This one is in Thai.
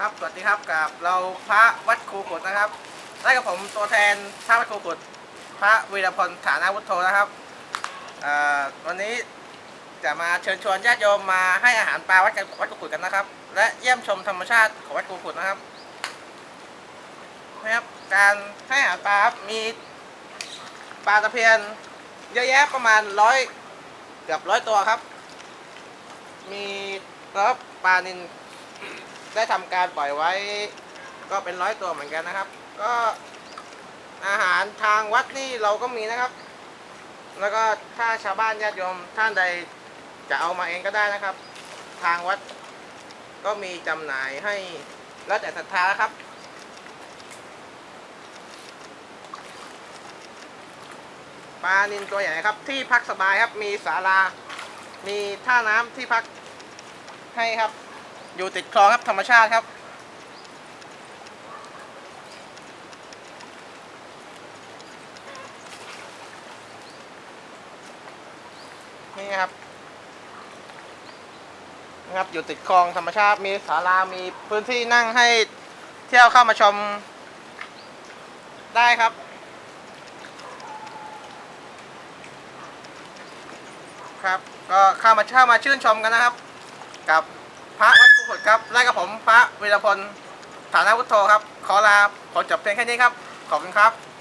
ครับ สวัสดีครับกับเราพระวัดครูขุดนะครับได้กับผมตัวแทนพระวัดครูขุด พระวีรพลฐานาวุฒโธนะครับวันนี้จะมาเชิญชวนญาติโยมมาให้อาหารปลาวัดวัดครูขุดกันนะครับ และเยี่ยมชมธรรมชาติของวัดครูขุดนะครับนะครับการให้อาหารปลามีปลาตะเพียนเยอะแยะประมาณร้อยเกือบร้อยตัวครับ มีแล้วปลานิน ได้ทำการปล่อยไว้ ก็เป็นร้อยตัวเหมือนกันนะครับ ก็อาหารทางวัดนี่เราก็มีนะครับ แล้วก็ถ้าชาวบ้านญาติโยมท่านใดจะเอามาเองก็ได้นะครับ ทางวัดก็มีจำหน่ายให้แล้วแต่ศรัทธาครับปลานินตัวใหญ่ครับ ที่พักสบายครับ มีศาลา มีท่าน้ำที่พักให้ครับ อยู่ติดคลองครับธรรมชาติครับ นี่ครับนะครับอยู่ติดคลองธรรมชาติมีศาลามีพื้นที่นั่งให้เที่ยวเข้ามาชมได้ครับครับ ก็เข้ามาเข้ามาชื่นชมกันนะครับ กับพระวัด กุฎครับและกับผมพระวีรพลฐานะวุฒโธครับ ขอลาขอจบเพียงแค่นี้ครับ ขอบคุณครับ